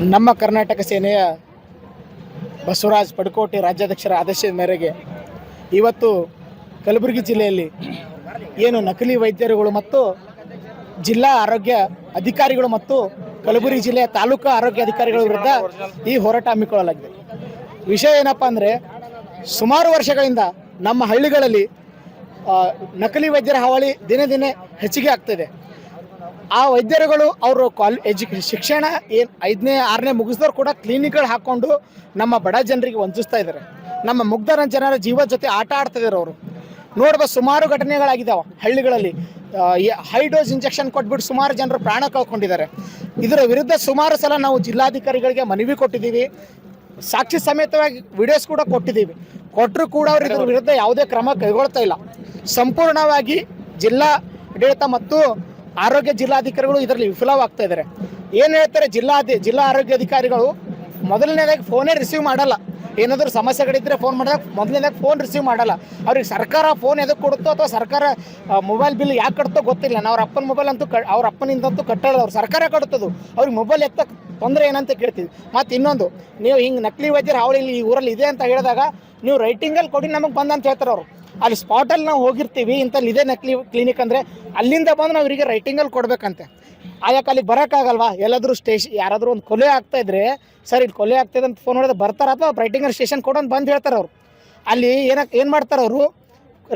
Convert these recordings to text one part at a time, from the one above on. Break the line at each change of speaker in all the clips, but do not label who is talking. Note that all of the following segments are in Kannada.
ನಮ್ಮ ಕರ್ನಾಟಕ ಸೇನೆಯ ಬಸವರಾಜ್ ಪಡ್ಕೋಟೆ ರಾಜ್ಯಾಧ್ಯಕ್ಷರ ಆದೇಶದ ಮೇರೆಗೆ ಇವತ್ತು ಕಲಬುರಗಿ ಜಿಲ್ಲೆಯಲ್ಲಿ ಏನು ನಕಲಿ ವೈದ್ಯರುಗಳು ಮತ್ತು ಜಿಲ್ಲಾ ಆರೋಗ್ಯ ಅಧಿಕಾರಿಗಳು ಮತ್ತು ಕಲಬುರಗಿ ಜಿಲ್ಲೆಯ ತಾಲೂಕು ಆರೋಗ್ಯ ಅಧಿಕಾರಿಗಳ ವಿರುದ್ಧ ಈ ಹೋರಾಟ ಹಮ್ಮಿಕೊಳ್ಳಲಾಗಿದೆ. ವಿಷಯ ಏನಪ್ಪ ಅಂದರೆ ಸುಮಾರು ವರ್ಷಗಳಿಂದ ನಮ್ಮ ಹಳ್ಳಿಗಳಲ್ಲಿ ನಕಲಿ ವೈದ್ಯರ ಹಾವಳಿ ದಿನೇ ದಿನೇ ಹೆಚ್ಚಿಗೆ ಆಗ್ತಿದೆ ಆ ವೈದ್ಯರುಗಳು ಅವರು ಕ್ವಾಲ್ ಎಜು ಶಿಕ್ಷಣ ಏನು ಐದನೇ, ಆರನೇ ಮುಗಿಸಿದವ್ರು ಕೂಡ ಕ್ಲಿನಿಕ್ಗಳು ಹಾಕ್ಕೊಂಡು ನಮ್ಮ ಬಡ ಜನರಿಗೆ ವಂಚಿಸ್ತಾ ಇದ್ದಾರೆ ನಮ್ಮ ಮುಗ್ಧರ ಜನರ ಜೀವ ಜೊತೆ ಆಟ ಆಡ್ತಿದ್ದಾರೆ ಅವರು. ನೋಡ್ಬೋದು ಸುಮಾರು ಘಟನೆಗಳಾಗಿದ್ದಾವೆ ಹಳ್ಳಿಗಳಲ್ಲಿ. ಹೈ ಡೋಸ್ ಇಂಜೆಕ್ಷನ್ ಕೊಟ್ಬಿಟ್ಟು ಸುಮಾರು ಜನರು ಪ್ರಾಣ ಕಳ್ಕೊಂಡಿದ್ದಾರೆ. ಇದರ ವಿರುದ್ಧ ಸುಮಾರು ಸಲ ನಾವು ಜಿಲ್ಲಾಧಿಕಾರಿಗಳಿಗೆ ಮನವಿ ಕೊಟ್ಟಿದ್ದೀವಿ. ಸಾಕ್ಷಿ ಸಮೇತವಾಗಿ ವಿಡಿಯೋಸ್ ಕೂಡ ಕೊಟ್ಟಿದ್ದೀವಿ. ಕೊಟ್ಟರು ಕೂಡ ಅವರು ಇದರ ವಿರುದ್ಧ ಯಾವುದೇ ಕ್ರಮ ಕೈಗೊಳ್ತಾ ಇಲ್ಲ. ಸಂಪೂರ್ಣವಾಗಿ ಜಿಲ್ಲಾ ಆಡಳಿತ ಮತ್ತು ಆರೋಗ್ಯ ಜಿಲ್ಲಾಧಿಕಾರಿಗಳು ಇದರಲ್ಲಿ ವಿಫಲವಾಗ್ತಾ ಇದ್ದಾರೆ. ಏನು ಹೇಳ್ತಾರೆ ಜಿಲ್ಲಾ ಜಿಲ್ಲಾ ಆರೋಗ್ಯ ಅಧಿಕಾರಿಗಳು? ಮೊದಲನೇದಾಗಿ ಫೋನೇ ರಿಸೀವ್ ಮಾಡಲ್ಲ. ಏನಾದರೂ ಸಮಸ್ಯೆಗಳಿದ್ದರೆ ಫೋನ್ ಮಾಡಿದಾಗ ಮೊದಲನೇದಾಗಿ ಫೋನ್ ರಿಸೀವ್ ಮಾಡಲ್ಲ. ಅವ್ರಿಗೆ ಸರ್ಕಾರ ಫೋನ್ ಎದಕ್ಕೆ ಕೊಡುತ್ತೋ ಅಥವಾ ಸರ್ಕಾರ ಮೊಬೈಲ್ ಬಿಲ್ ಯಾಕೆ ಕಟ್ತೋ ಗೊತ್ತಿಲ್ಲ. ನಾವು ಅವ್ರ ಅಪ್ಪನ ಮೊಬೈಲ್ ಅಂತೂ ಕ, ಅವ್ರ ಅಪ್ಪನಿಂದಂತೂ ಕಟ್ಟಲ್ಲ. ಅವ್ರು ಸರ್ಕಾರ ಕಟ್ಟುತ್ತದು ಅವ್ರಿಗೆ ಮೊಬೈಲ್ ಎತ್ತ ತೊಂದರೆ ಏನಂತ ಕೇಳ್ತೀವಿ. ಮತ್ತು ಇನ್ನೊಂದು, ನೀವು ಹಿಂಗೆ ನಕಲಿ ವೈದ್ಯರು ಅವಳಿ ಈ ಊರಲ್ಲಿ ಇದೆ ಅಂತ ಹೇಳಿದಾಗ ನೀವು ರೈಟಿಂಗಲ್ಲಿ ಕೊಡಿ ನಮಗೆ ಬಂದಂತ ಹೇಳ್ತಾರೆ ಅವರು ಅಲ್ಲಿ ಸ್ಪಾಟಲ್ಲಿ ನಾವು ಹೋಗಿರ್ತೀವಿ ಇಂಥಲ್ಲಿ ಇದೇ ನಕಲಿ ಕ್ಲಿನಿಕ್ ಅಂದರೆ ಅಲ್ಲಿಂದ ಬಂದು ನಾವು ಇವರಿಗೆ ರೈಟಿಂಗಲ್ಲಿ ಕೊಡಬೇಕಂತೆ. ಆಯಾಕ ಅಲ್ಲಿಗೆ ಬರೋಕ್ಕಾಗಲ್ವಾ? ಎಲ್ಲಾದರೂ ಸ್ಟೇಷನ್ ಯಾರಾದರೂ ಒಂದು ಕೊಲೆ ಆಗ್ತಾ ಇದ್ರೆ, ಸರ್ ಇಲ್ಲಿ ಕೊಲೆ ಆಗ್ತಿದೆ ಅಂತ ಫೋನ್ ಹೊಡೆದು ಬರ್ತಾರ? ಅಥವಾ ರೈಟಿಂಗಲ್ಲಿ ಸ್ಟೇಷನ್ ಕೊಡು ಅಂತ ಬಂದು ಹೇಳ್ತಾರೆ ಅವರು. ಅಲ್ಲಿ ಏನಕ್ಕೆ ಏನು ಮಾಡ್ತಾರೆ ಅವರು?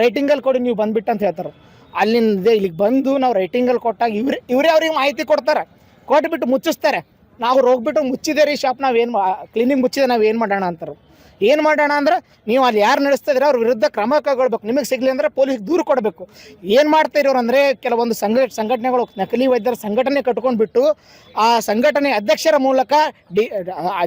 ರೈಟಿಂಗಲ್ಲಿ ಕೊಡಿ, ನೀವು ಬಂದ್ಬಿಟ್ಟು ಅಂತ ಹೇಳ್ತಾರೆ ಅಲ್ಲಿಂದ ಇಲ್ಲಿಗೆ ಬಂದು ನಾವು ರೈಟಿಂಗಲ್ಲಿ ಕೊಟ್ಟಾಗ ಇವ್ರೆ, ಇವರೇ ಅವ್ರಿಗೆ ಮಾಹಿತಿ ಕೊಡ್ತಾರೆ. ಕೊಟ್ಬಿಟ್ಟು ಮುಚ್ಚಿಸ್ತಾರೆ. ನಾವು ಹೋಗ್ಬಿಟ್ಟು ಮುಚ್ಚಿದೆ ರೀ ಶಾಪ್ ನಾವೇನು ಕ್ಲಿನಿಕ್ ಮುಚ್ಚಿದೆ, ನಾವು ಏನು ಮಾಡೋಣ ಅಂತಾರೆ. ಏನು ಮಾಡೋಣ ಅಂದ್ರೆ, ನೀವು ಅಲ್ಲಿ ಯಾರು ನಡೆಸ್ತಿದ್ರೆ ಅವ್ರ ವಿರುದ್ಧ ಕ್ರಮ ಕೈಗೊಳ್ಬೇಕು. ನಿಮಗೆ ಸಿಗಲಿ ಅಂದರೆ ಪೊಲೀಸ್ ದೂರು ಕೊಡಬೇಕು. ಏನು ಮಾಡ್ತಾ ಇರೋರು ಅಂದರೆ, ಕೆಲವೊಂದು ಸಂಘ, ಸಂಘಟನೆಗಳು, ನಕಲಿ ವೈದ್ಯರ ಸಂಘಟನೆ ಕಟ್ಕೊಂಡ್ಬಿಟ್ಟು, ಆ ಸಂಘಟನೆ ಅಧ್ಯಕ್ಷರ ಮೂಲಕ ಡಿ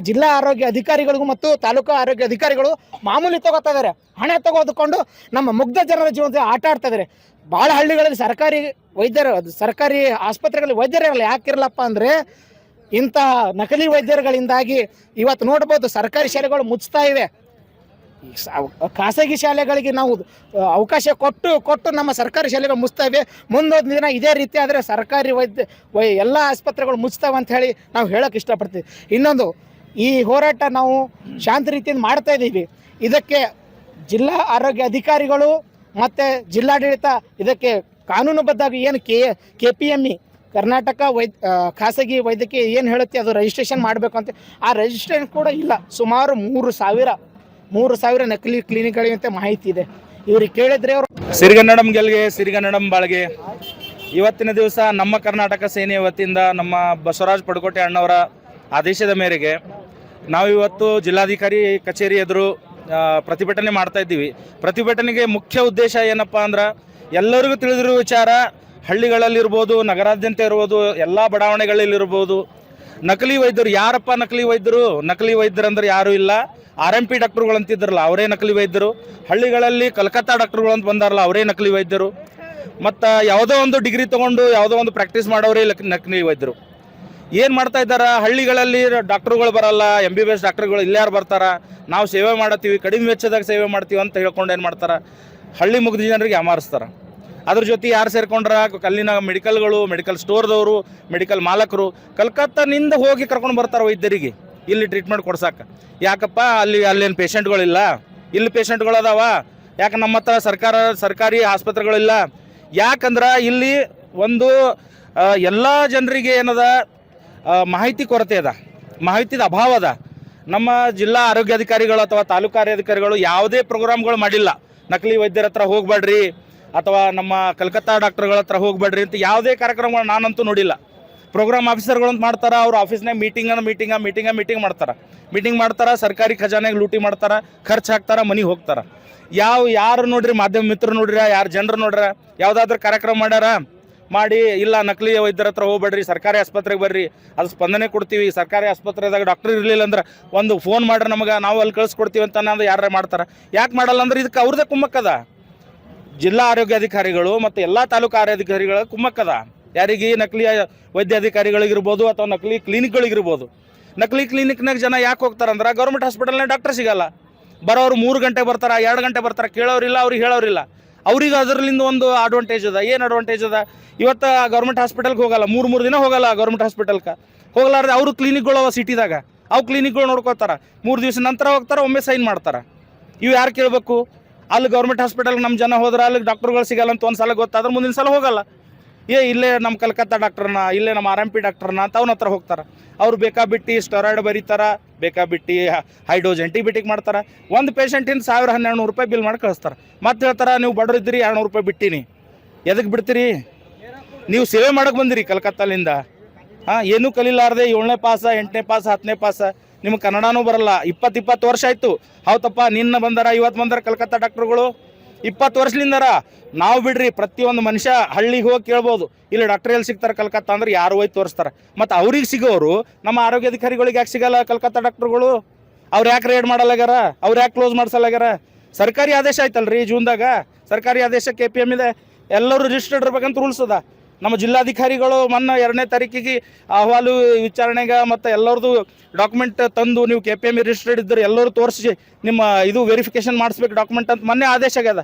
ಜಿಲ್ಲಾ ಆರೋಗ್ಯ ಅಧಿಕಾರಿಗಳಿಗೂ ಮತ್ತು ತಾಲೂಕು ಆರೋಗ್ಯ ಅಧಿಕಾರಿಗಳು ಮಾಮೂಲಿ ತಗೋತಾ ಇದ್ದಾರೆ ಹಣ ತಗೋದುಕೊಂಡು ನಮ್ಮ ಮುಗ್ಧ ಜನರ ಜೀವನದ ಆಟ ಆಡ್ತಾ ಇದ್ದಾರೆ ಭಾಳ ಹಳ್ಳಿಗಳಲ್ಲಿ ಸರ್ಕಾರಿ ವೈದ್ಯರು, ಸರ್ಕಾರಿ ಆಸ್ಪತ್ರೆಗಳಲ್ಲಿ ವೈದ್ಯರಿರಲ್ಲ ಯಾಕಿರಲ್ಲಪ್ಪ ಅಂದರೆ ಇಂಥ ನಕಲಿ ವೈದ್ಯರುಗಳಿಂದಾಗಿ ಇವತ್ತು ನೋಡ್ಬೋದು ಸರ್ಕಾರಿ ಶಾಲೆಗಳು ಮುಚ್ಚುತ್ತಾ ಇವೆ. ಖಾಸಗಿ ಶಾಲೆಗಳಿಗೆ ನಾವು ಅವಕಾಶ ಕೊಟ್ಟು ಕೊಟ್ಟು ನಮ್ಮ ಸರ್ಕಾರಿ ಶಾಲೆಗಳು ಮುಚ್ತಾ ಇವೆ. ಮುಂದೊಂದು ದಿನ ಇದೇ ರೀತಿ ಆದರೆ ಸರ್ಕಾರಿ ವೈದ್ಯ, ವೈ, ಎಲ್ಲ ಆಸ್ಪತ್ರೆಗಳು ಮುಚ್ತಾವೆ ಅಂತ ಹೇಳಿ ನಾವು ಹೇಳೋಕೆ ಇಷ್ಟಪಡ್ತೀವಿ. ಇನ್ನೊಂದು, ಈ ಹೋರಾಟ ನಾವು ಶಾಂತ ರೀತಿಯಿಂದ ಮಾಡ್ತಾ ಇದ್ದೀವಿ. ಇದಕ್ಕೆ ಜಿಲ್ಲಾ ಆರೋಗ್ಯ ಅಧಿಕಾರಿಗಳು ಮತ್ತು ಜಿಲ್ಲಾಡಳಿತ ಇದಕ್ಕೆ ಕಾನೂನುಬದ್ಧವಾಗಿ ಏನು K K P M E Karnataka ವೈದ್ ಖಾಸಗಿ ವೈದ್ಯಕೀಯ ಏನು ಹೇಳುತ್ತೆ ಅದು ರಿಜಿಸ್ಟ್ರೇಷನ್ ಮಾಡಬೇಕು ಅಂತ, ಆ ರಿಜಿಸ್ಟ್ರೇಷನ್ ಕೂಡ ಇಲ್ಲ. ಸುಮಾರು ಮೂರು ಸಾವಿರ ಮೂರು ಸಾವಿರ ನಕಲಿ ಅಂತ ಮಾಹಿತಿ ಇದೆ. ಇವ್ರಿಗೆ ಕೇಳಿದ್ರೆ ಅವರು
ಸಿರಿಗನ್ನಡಂ ಗೆಲ್ಗೆ, ಸಿರಿಗನ್ನಡಂ ಬಾಳ್ಗೆ. ಇವತ್ತಿನ ದಿವಸ ನಮ್ಮ ಕರ್ನಾಟಕ ಸೇನೆಯ ವತಿಯಿಂದ ನಮ್ಮ ಬಸವರಾಜ್ ಪಡಕೋಟೆ ಅಣ್ಣವರ ಆದೇಶದ ಮೇರೆಗೆ ನಾವು ಇವತ್ತು ಜಿಲ್ಲಾಧಿಕಾರಿ ಕಚೇರಿ ಎದುರು ಪ್ರತಿಭಟನೆ ಮಾಡ್ತಾ ಇದ್ದೀವಿ. ಪ್ರತಿಭಟನೆಗೆ ಮುಖ್ಯ ಉದ್ದೇಶ ಏನಪ್ಪ ಅಂದ್ರೆ ಎಲ್ಲರಿಗೂ ತಿಳಿದಿರುವ ವಿಚಾರ ಹಳ್ಳಿಗಳಲ್ಲಿರ್ಬೋದು, ನಗರಾದ್ಯಂತ ಇರ್ಬೋದು, ಎಲ್ಲ ಬಡಾವಣೆಗಳಲ್ಲಿರ್ಬೋದು, ನಕಲಿ ವೈದ್ಯರು ಯಾರಪ್ಪ ನಕಲಿ ವೈದ್ಯರು? ನಕಲಿ ವೈದ್ಯರು ಅಂದ್ರೆ ಯಾರು ಇಲ್ಲ. ಆರ್ ಎಂ ಪಿ ಡಾಕ್ಟರ್ಗಳು ಅಂತಿದ್ರಲ್ಲ ಅವರೇ ನಕಲಿ ವೈದ್ಯರು. ಹಳ್ಳಿಗಳಲ್ಲಿ ಕಲ್ಕತ್ತಾ ಡಾಕ್ಟರ್ಗಳು ಅಂತ ಬಂದಾರಲ್ಲ, ಅವರೇ ನಕಲಿ ವೈದ್ಯರು. ಮತ್ತು ಯಾವುದೋ ಒಂದು ಡಿಗ್ರಿ ತೊಗೊಂಡು ಯಾವುದೋ ಒಂದು ಪ್ರಾಕ್ಟೀಸ್ ಮಾಡೋರೇ ನಕಲಿ ವೈದ್ಯರು. ಏನು ಮಾಡ್ತಾ ಇದ್ದಾರೆ? ಹಳ್ಳಿಗಳಲ್ಲಿ ಡಾಕ್ಟ್ರುಗಳು ಬರಲ್ಲ ಎಂ ಬಿ ಬಿ ಎಸ್ ಡಾಕ್ಟ್ರುಗಳು ಇಲ್ಲಾರು ಬರ್ತಾರೆ. ನಾವು ಸೇವೆ ಮಾಡತ್ತೀವಿ, ಕಡಿಮೆ ವೆಚ್ಚದಾಗ ಸೇವೆ ಮಾಡ್ತೀವಿ ಅಂತ ಹೇಳ್ಕೊಂಡು ಏನು ಮಾಡ್ತಾರೆ? ಹಳ್ಳಿ ಮುಗ್ದ ಜನರಿಗೆ ಅಮಾರಿಸ್ತಾರ. ಅದ್ರ ಜೊತೆ ಯಾರು ಸೇರ್ಕೊಂಡ್ರ? ಅಲ್ಲಿನ ಮೆಡಿಕಲ್ಗಳು, ಮೆಡಿಕಲ್ ಸ್ಟೋರ್ದವರು, ಮೆಡಿಕಲ್ ಮಾಲಕರು. ಕಲ್ಕತ್ತಾನಿಂದ ಹೋಗಿ ಕರ್ಕೊಂಡು ಬರ್ತಾರೆ ವೈದ್ಯರಿಗೆ. ಇಲ್ಲಿ ಟ್ರೀಟ್ಮೆಂಟ್ ಕೊಡ್ಸಕ್ಕೆ ಯಾಕಪ್ಪ? ಅಲ್ಲಿ, ಅಲ್ಲೇನು ಪೇಷಂಟ್ಗಳಿಲ್ಲ ಇಲ್ಲಿ ಪೇಷಂಟ್ಗಳು ಅದಾವ ಯಾಕೆ ನಮ್ಮ ಹತ್ರ ಸರ್ಕಾರ, ಸರ್ಕಾರಿ ಆಸ್ಪತ್ರೆಗಳಿಲ್ಲ? ಯಾಕಂದ್ರೆ ಇಲ್ಲಿ ಒಂದು ಎಲ್ಲ ಜನರಿಗೆ ಏನದ? ಮಾಹಿತಿ ಕೊರತೆ ಅದ. ಮಾಹಿತಿದ ಅಭಾವ ಅದ. ನಮ್ಮ ಜಿಲ್ಲಾ ಆರೋಗ್ಯಾಧಿಕಾರಿಗಳು ಅಥವಾ ತಾಲೂಕು ಅಧಿಕಾರಿಗಳು ಯಾವುದೇ ಪ್ರೋಗ್ರಾಮ್ಗಳು ಮಾಡಿಲ್ಲ. ನಕಲಿ ವೈದ್ಯರ ಹತ್ರ ಹೋಗ್ಬೇಡ್ರಿ. ಅಥವಾ ನಮ್ಮ ಕಲ್ಕತ್ತಾ ಡಾಕ್ಟರ್ಗಳ ಹತ್ರ ಹೋಗಬೇಡ್ರಿ ಅಂತ ಯಾವುದೇ ಕಾರ್ಯಕ್ರಮಗಳು ನಾನಂತೂ ನೋಡಿಲ್ಲ. ಪ್ರೋಗ್ರಾಮ್ ಆಫೀಸರ್ಗಳು ಅಂತ ಮಾಡ್ತಾರೆ, ಅವ್ರ ಆಫೀಸ್ನಾಗ ಮೀಟಿಂಗ್ ಮೀಟಿಂಗ ಮೀಟಿಂಗ ಮೀಟಿಂಗ್ ಮಾಡ್ತಾರೆ. ಮೀಟಿಂಗ್ ಮಾಡ್ತಾರೆ, ಸರ್ಕಾರಿ ಖಜಾನೆಗೆ ಲೂಟಿ ಮಾಡ್ತಾರೆ, ಖರ್ಚು ಹಾಕ್ತಾರೆ, ಮನೆಗೆ ಹೋಗ್ತಾರೆ. ಯಾವ, ಯಾರು ನೋಡ್ರಿ ಮಾಧ್ಯಮ ಮಿತ್ರರು ನೋಡ್ರಿ, ಯಾರು ಜನರು ನೋಡ್ರ, ಯಾವುದಾದ್ರೂ ಕಾರ್ಯಕ್ರಮ ಮಾಡ್ಯಾರ, ಮಾಡಿ, ಇಲ್ಲ ನಕಲಿ ವೈದ್ಯರ ಹತ್ರ ಹೋಗ್ಬೇಡ್ರಿ, ಸರ್ಕಾರಿ ಆಸ್ಪತ್ರೆಗೆ ಬರ್ರಿ ಅದು ಸ್ಪಂದನೆ ಕೊಡ್ತೀವಿ, ಸರ್ಕಾರಿ ಆಸ್ಪತ್ರೆದಾಗ ಡಾಕ್ಟರ್ ಇರಲಿಲ್ಲ ಅಂದ್ರೆ ಒಂದು ಫೋನ್ ಮಾಡ್ರಿ ನಮಗೆ, ನಾವು ಅಲ್ಲಿ ಕಳಿಸ್ಕೊಡ್ತೀವಿ ಅಂತ ಅನ್ನೋದು ಯಾರು ಮಾಡ್ತಾರೆ. ಯಾಕೆ ಮಾಡಲ್ಲ ಅಂದ್ರೆ ಇದಕ್ಕೆ ಅವ್ರದ್ದೇ ಕುಮ್ಮಕ್ಕದ. ಜಿಲ್ಲಾ ಆರೋಗ್ಯಾಧಿಕಾರಿಗಳು ಮತ್ತು ಎಲ್ಲ ತಾಲೂಕು ಆರೋಗ್ಯಾಧಿಕಾರಿಗಳ ಕುಮ್ಮಕ್ಕದ, ಯಾರಿಗೆ ನಕಲಿ ವೈದ್ಯಾಧಿಕಾರಿಗಳಿಗಿರ್ಬೋದು ಅಥವಾ ನಕಲಿ ಕ್ಲಿನಿಕ್ಗಳಿಗಿರ್ಬೋದು. ನಕಲಿ ಕ್ಲಿನಿಕ್ನಾಗ ಜನ ಯಾಕೆ ಹೋಗ್ತಾರಂದ್ರೆ ಗೌರ್ಮೆಂಟ್ ಹಾಸ್ಪಿಟಲ್ನಾಗ ಡಾಕ್ಟರ್ ಸಿಗಲ್ಲ. ಬರೋರು ಮೂರು ಗಂಟೆ ಬರ್ತಾರ, ಎರಡು ಗಂಟೆ ಬರ್ತಾರ, ಕೇಳೋರಿಲ್ಲ, ಅವ್ರಿಗೆ ಹೇಳೋರಿಲ್ಲ. ಅವ್ರಿಗೆ ಅದರಲ್ಲಿಂದ ಒಂದು ಅಡ್ವಾಂಟೇಜ್ ಅದ. ಏನು ಅಡ್ವಾಂಟೇಜ್ ಅದ? ಇವತ್ತು ಗೌರ್ಮೆಂಟ್ ಹಾಸ್ಪಿಟಲ್ಗೆ ಹೋಗಲ್ಲ, ಮೂರು ಮೂರು ದಿನ ಹೋಗಲ್ಲ ಗೌರ್ಮೆಂಟ್ ಹಾಸ್ಪಿಟಲ್ಗೆ ಹೋಗಲಾರ್ದೆ ಅವರು ಕ್ಲಿನಿಕ್ಗಳು ಅವ ಸಿಟಿದಾಗ. ಅವು ಕ್ಲಿನಿಕ್ಗಳು ನೋಡ್ಕೋತಾರ. ಮೂರು ದಿವಸ ನಂತರ ಹೋಗ್ತಾರ, ಒಮ್ಮೆ ಸೈನ್ ಮಾಡ್ತಾರ. ಇವು ಯಾರು ಕೇಳಬೇಕು? ಅಲ್ಲಿ ಗೌರ್ಮೆಂಟ್ ಹಾಸ್ಪಿಟಲ್ಗೆ ನಮ್ಮ ಜನ ಹೋದ್ರೆ ಅಲ್ಲಿ ಡಾಕ್ಟರ್ಗಳು ಸಿಗಲ್ಲ ಅಂತ ಒಂದು ಸಲ ಗೊತ್ತಾದ್ರೆ ಮುಂದಿನ ಸಲ ಹೋಗಲ್ಲ. ಏ, ಇಲ್ಲೇ ನಮ್ಮ ಕಲ್ಕತ್ತಾ ಡಾಕ್ಟ್ರನ್ನ ಇಲ್ಲೇ ನಮ್ಮ ಆರ್ ಎಂ ಪಿ ಡಾಕ್ಟ್ರನ್ನ ಅಂತ ಅವ್ನ ಹತ್ರ ಹೋಗ್ತಾರೆ. ಅವ್ರು ಬೇಕಾಬಿಟ್ಟು ಸ್ಟೆರಾಯ್ಡ್ ಬರೀತಾರ ಬೇಕಾಬಿಟ್ಟು ಹೈಡೋಸ್ ಆಂಟಿಬಯೋಟಿಕ್ ಮಾಡ್ತಾರೆ. ಒಂದು ಪೇಷಂಟಿನ ಸಾವಿರ ಹನ್ನೆರಡು ನೂರು ರೂಪಾಯಿ ಬಿಲ್ ಮಾಡಿ ಕಳಿಸ್ತಾರೆ. ಮತ್ತೆ ಹೇಳ್ತಾರೆ, ನೀವು ಬಡವ್ರು ಇದ್ದೀರಿ ಎರಡು ರೂಪಾಯಿ ಬಿಟ್ಟಿನಿ. ಎದಕ್ಕೆ ಬಿಡ್ತೀರಿ? ನೀವು ಸೇವೆ ಮಾಡೋಕೆ ಬಂದಿರಿ ಕಲ್ಕತ್ತಾಲಿಂದ. ಹಾಂ, ಏನೂ ಕಲಿಲಾರ್ದೆ ಏಳನೇ ಪಾಸ, ಎಂಟನೇ ಪಾಸ, ಹತ್ತನೇ ಪಾಸ. ನಿಮ್ಗೆ ಕನ್ನಡನೂ ಬರಲ್ಲ. ಇಪ್ಪತ್ತು ಇಪ್ಪತ್ತು ವರ್ಷ ಆಯಿತು. ಹೌದಪ್ಪ, ನಿನ್ನ ಬಂದಾರ ಇವತ್ತು ಬಂದಾರ ಕಲ್ಕತ್ತಾ ಡಾಕ್ಟ್ರುಗಳು? ಇಪ್ಪತ್ತು ವರ್ಷಲಿಂದಾರ? ನಾವು ಬಿಡ್ರಿ, ಪ್ರತಿಯೊಂದು ಮನುಷ್ಯ ಹಳ್ಳಿಗೆ ಹೋಗಿ ಕೇಳ್ಬೋದು. ಇಲ್ಲಿ ಡಾಕ್ಟರ್ ಎಲ್ಲಿ ಸಿಗ್ತಾರೆ ಕಲ್ಕತ್ತಾ ಅಂದ್ರೆ ಯಾರು ಹೋಗಿ ತೋರಿಸ್ತಾರೆ. ಮತ್ತು ಅವ್ರಿಗೆ ಸಿಗೋರು ನಮ್ಮ ಆರೋಗ್ಯ ಅಧಿಕಾರಿಗಳಿಗೆ ಯಾಕೆ ಸಿಗಲ್ಲ ಕಲ್ಕತ್ತಾ ಡಾಕ್ಟ್ರುಗಳು? ಅವ್ರು ಯಾಕೆ ರೇಡ್ ಮಾಡಲ್ಲಾಗ್ಯಾರ? ಅವ್ರು ಯಾಕೆ ಕ್ಲೋಸ್ ಮಾಡ್ಸಲ್ಲಾಗ್ಯಾರ? ಸರ್ಕಾರಿ ಆದೇಶ ಆಯ್ತಲ್ರಿ ಜೂನ್ದಾಗ? ಸರ್ಕಾರಿ ಆದೇಶ ಕೆ ಪಿ ಎಂ ಇದೆ. ಎಲ್ಲರೂ ರಿಜಿಸ್ಟರ್ಡ್ ಇರ್ಬೇಕಂತ ರೂಲ್ಸ್ ಅದ. ನಮ್ಮ ಜಿಲ್ಲಾಧಿಕಾರಿಗಳು ಮೊನ್ನೆ ಎರಡನೇ ತಾರೀಕಿಗೆ ಅಹವಾಲು ವಿಚಾರಣೆಗೆ ಮತ್ತು ಎಲ್ಲರದು ಡಾಕ್ಯುಮೆಂಟ್ ತಂದು ನೀವು ಕೆ ಪಿ ಎಂ ರಿಜಿಸ್ಟರ್ಡ್ ಇದ್ದರೆ ಎಲ್ಲರೂ ತೋರಿಸಿ ನಿಮ್ಮ ಇದು ವೆರಿಫಿಕೇಶನ್ ಮಾಡಿಸ್ಬೇಕು ಡಾಕ್ಯುಮೆಂಟ್ ಅಂತ ಮೊನ್ನೆ ಆದೇಶ ಆಗ್ಯದ.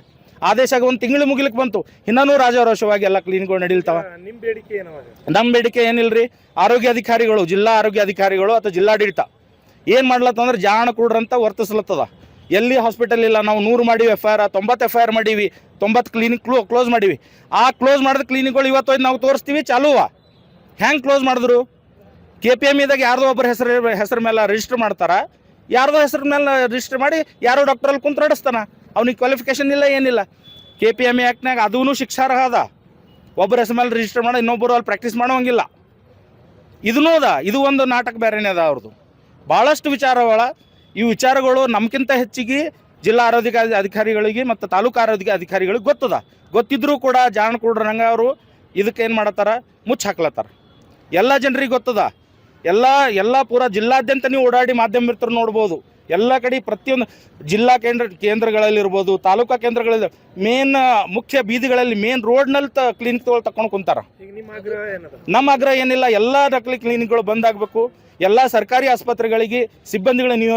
ಆದೇಶ ಆಗ ಒಂದು ತಿಂಗಳು ಮುಗಿಲಿಕ್ಕೆ ಬಂತು. ಇನ್ನೂ ರಾಜಾರೋಷವಾಗಿ ಎಲ್ಲ ಕ್ಲೀನ್ಗಳು ನಡೀತಾವೆ
ನಿಮ್ಮ ಬೇಡಿಕೆ
ನಮ್ಮ ಬೇಡಿಕೆ ಏನಿಲ್ಲರಿ ಆರೋಗ್ಯ ಅಧಿಕಾರಿಗಳು ಜಿಲ್ಲಾ ಆರೋಗ್ಯ ಅಧಿಕಾರಿಗಳು ಅಥವಾ ಜಿಲ್ಲಾಡಳಿತ ಏನು ಮಾಡ್ಲತ್ತಂದ್ರೆ ಜಾಣ ಕೊಡ್ರಂತ ವರ್ತಿಸ್ಲತ್ತದ. ಎಲ್ಲಿ ಹಾಸ್ಪಿಟಲ್ ಇಲ್ಲ ನಾವು ನೂರು ಮಾಡೀವಿ ಎಫ್ ಐ ಆರ್ ತೊಂಬತ್ತು ಎಫ್ ಐ ಆರ್ ಮಾಡೀವಿ. ತೊಂಬತ್ತು ಕ್ಲಿನಿಕ್ ಕ್ಲೋ ಕ್ಲೋಸ್ ಮಾಡೀವಿ. ಆ ಕ್ಲೋಸ್ ಮಾಡಿದ ಕ್ಲಿನಿಕ್ಗಳು ಇವತ್ತು ನಾವು ತೋರಿಸ್ತೀವಿ, ಚಾಲುವ. ಹೆಂಗೆ ಕ್ಲೋಸ್ ಮಾಡಿದ್ರು? ಕೆ ಪಿ ಎಂ ಇದಾಗ ಯಾರ್ದೋ ಒಬ್ಬರ ಹೆಸರು ಹೆಸರು ಮೇಲೆ ರಿಜಿಸ್ಟರ್ ಮಾಡ್ತಾರೆ. ಯಾರ್ದೋ ಹೆಸರು ಮೇಲೆ ರಿಜಿಸ್ಟರ್ ಮಾಡಿ ಯಾರೋ ಡಾಕ್ಟ್ರಲ್ಲಿ ಕುಂತು ನಡೆಸ್ತಾನ. ಅವ್ನಿಗೆ ಕ್ವಾಲಿಫಿಕೇಶನ್ ಇಲ್ಲ, ಏನಿಲ್ಲ. ಕೆ ಪಿ ಎಂ ಆ್ಯಕ್ಟ್ನಾಗ ಅದೂ ಶಿಕ್ಷಾರ್ಹ ಅದ ಒಬ್ಬರ ಹೆಸರು ಮೇಲೆ ರಿಜಿಸ್ಟರ್ ಮಾಡಿ ಇನ್ನೊಬ್ಬರು ಅಲ್ಲಿ ಪ್ರಾಕ್ಟೀಸ್ ಮಾಡೋಂಗಿಲ್ಲ ಇದನ್ನೂ ಅದ. ಇದು ಒಂದು ನಾಟಕ ಬೇರೆನೇ ಅದ ಅವ್ರದ್ದು ಭಾಳಷ್ಟು ವಿಚಾರಗಳ, ಈ ವಿಚಾರಗಳು ನಮ್ಗಿಂತ ಹೆಚ್ಚಿಗೆ ಜಿಲ್ಲಾ ಆರೋಗ್ಯ ಅಧಿಕಾರಿಗಳಿಗೆ ಮತ್ತು ತಾಲೂಕು ಆರೋಗ್ಯ ಅಧಿಕಾರಿಗಳಿಗೆ ಗೊತ್ತದ. ಗೊತ್ತಿದ್ರೂ ಕೂಡ ಜಾಣ ಕೂಡ್ರಂಗ ಅವರು ಇದಕ್ಕೆ ಏನು ಮಾಡತ್ತಾರ? ಮುಚ್ಚಿ ಹಾಕ್ಲತ್ತಾರ ಎಲ್ಲ ಜನರಿಗೆ ಗೊತ್ತದ. ಎಲ್ಲ ಎಲ್ಲ ಪೂರ ಜಿಲ್ಲಾದ್ಯಂತ ನೀವು ಓಡಾಡಿ ಮಾಧ್ಯಮ ಇರ್ತಾರೆ ನೋಡ್ಬೋದು. ಎಲ್ಲ ಕಡೆ ಪ್ರತಿಯೊಂದು ಜಿಲ್ಲಾ ಕೇಂದ್ರ ಕೇಂದ್ರಗಳಲ್ಲಿರ್ಬೋದು ತಾಲೂಕಾ ಕೇಂದ್ರಗಳಲ್ಲಿ ಮೇನ್ ಮುಖ್ಯ ಬೀದಿಗಳಲ್ಲಿ ಮೇನ್ ರೋಡ್ನಲ್ಲಿ ತ ಕ್ಲಿನಿಕ್ಗಳು ತಕೊಂಡು ಕುಂತಾರ.
ನಮ್ಮ ಆಗ್ರಹ
ಏನಿಲ್ಲ. ಎಲ್ಲ ನಕಲಿ ಕ್ಲಿನಿಕ್ಗಳು ಬಂದಾಗಬೇಕು ಎಲ್ಲ ಸರ್ಕಾರಿ ಆಸ್ಪತ್ರೆಗಳಿಗೆ ಸಿಬ್ಬಂದಿಗಳ ನಿಯೋಜನೆ